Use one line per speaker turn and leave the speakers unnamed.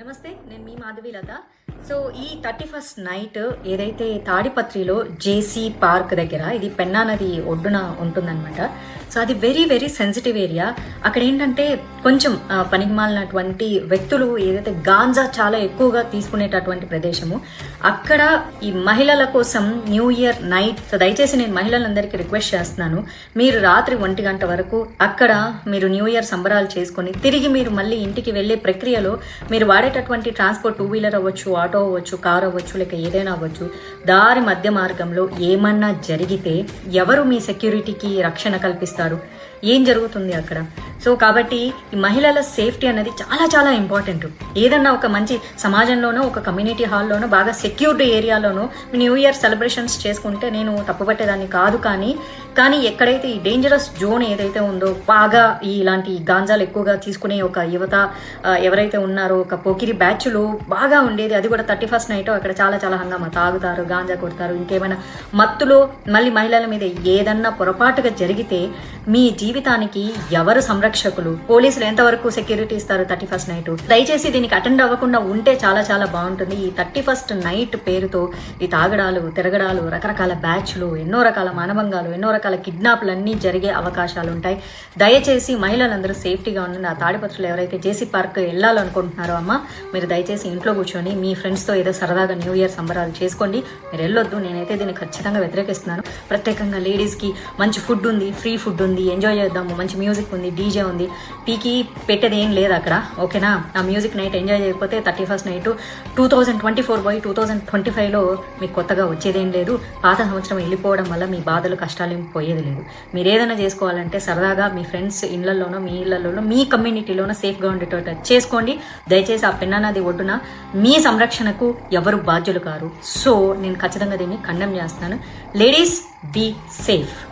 నమస్తే నేను మీ మాధవి లత. సో ఈ థర్టీ ఫస్ట్ నైట్ ఏదైతే తాడిపత్రిలో జేసీ పార్క్ దగ్గర ఇది పెన్నా నది ఒడ్డున ఉంటుందన్నమాట. సో అది వెరీ వెరీ సెన్సిటివ్ ఏరియా అక్కడ ఏంటంటే కొంచెం పనికిమాలినటువంటి వ్యక్తులు ఏదైతే గాంజా చాలా ఎక్కువగా తీసుకునేటటువంటి ప్రదేశము అక్కడ ఈ మహిళల కోసం న్యూ ఇయర్ నైట్ సో దయచేసి నేను మహిళలందరికీ రిక్వెస్ట్ చేస్తున్నాను మీరు రాత్రి ఒంటి గంట వరకు అక్కడ మీరు న్యూ ఇయర్ సంబరాలు చేసుకొని తిరిగి మీరు మళ్ళీ ఇంటికి వెళ్ళే ప్రక్రియలో మీరు వాడేటటువంటి ట్రాన్స్పోర్ట్ టూ వీలర్ అవ్వచ్చు ఆటో అవ్వచ్చు కార్ అవ్వచ్చు లేక ఏదైనా అవ్వచ్చు దారి మధ్య మార్గంలో ఏమన్నా జరిగితే ఎవరు మీ సెక్యూరిటీకి రక్షణ కల్పిస్తారు? ఏం జరుగుతుంది అక్కడ? సో కాబట్టి ఈ మహిళల సేఫ్టీ అనేది చాలా చాలా ఇంపార్టెంట్. ఏదన్నా ఒక మంచి సమాజంలోనో ఒక కమ్యూనిటీ హాల్లోనో బాగా సెక్యూర్డ్ ఏరియాలోనో న్యూ ఇయర్ సెలబ్రేషన్స్ చేసుకుంటే నేను తప్పుపట్టేదాన్ని కాదు కానీ కానీ ఎక్కడైతే ఈ డేంజరస్ జోన్ ఏదైతే ఉందో బాగా ఈ ఇలాంటి గాంజాలు ఎక్కువగా తీసుకునే ఒక యువత ఎవరైతే ఉన్నారో ఒక పోకిరి బ్యాచ్లు బాగా ఉండేది అది కూడా థర్టీ ఫస్ట్ నైట్ అక్కడ చాలా చాలా హంగామా తాగుతారు గాంజా కొడతారు ఇంకేమైనా మత్తులో మళ్ళీ మహిళల మీద ఏదన్నా పొరపాటుగా జరిగితే మీ జీవితానికి ఎవరు సంరక్షకులు పోలీసులు ఎంతవరకు సెక్యూరిటీ ఇస్తారు థర్టీ ఫస్ట్ నైట్? దయచేసి దీనికి అటెండ్ అవ్వకుండా ఉంటే చాలా చాలా బాగుంటుంది. ఈ థర్టీ ఫస్ట్ నైట్ పేరుతో ఈ తాగడాలు తిరగడాలు రకరకాల బ్యాచ్లు ఎన్నో రకాల మానభంగాలు ఎన్నో రకాల కిడ్నాప్లు అన్నీ జరిగే అవకాశాలు ఉంటాయి. దయచేసి మహిళలందరూ సేఫ్టీగా ఉండండి. ఆ తాడిపత్రులు ఎవరైతే జేసీ పార్క్ వెళ్ళాలనుకుంటున్నారో అమ్మ మీరు దయచేసి ఇంట్లో కూర్చొని మీ ఫ్రెండ్స్తో ఏదో సరదాగా న్యూ ఇయర్ సంబరాలు చేసుకోండి. మీరు వెళ్ళొద్దు. నేనైతే దీన్ని ఖచ్చితంగా వ్యతిరేకిస్తున్నాను. ప్రత్యేకంగా లేడీస్కి మంచి ఫుడ్ ఉంది ఫ్రీ ఫుడ్ ఉంది ఎంజాయ్ చేద్దాము మంచి మ్యూజిక్ ఉంది డీజే ఉంది. పీకి పెట్టేది ఏం లేదు అక్కడ ఓకేనా? ఆ మ్యూజిక్ నైట్ ఎంజాయ్ చేయకపోతే thirty first night two thousand twenty four by two thousand twenty ఫైవ్లో మీకు కొత్తగా వచ్చేదేం లేదు. పాత సంవత్సరం వెళ్ళిపోవడం వల్ల మీ బాధలు కష్టాలు ఏం పోయేది లేదు. మీరు ఏదైనా చేసుకోవాలంటే సరదాగా మీ ఫ్రెండ్స్ ఇళ్ళలోనో మీ ఇళ్ళలోనో మీ కమ్యూనిటీలోనో సేఫ్గా ఉండేటట్టు చేసుకోండి. దయచేసి ఆ పెన్నానది ఒడ్డున మీ సంరక్షణకు ఎవరు బాధ్యులు కారు. సో నేను ఖచ్చితంగా దీన్ని ఖండం చేస్తాను లేడీస్ బీ సేఫ్.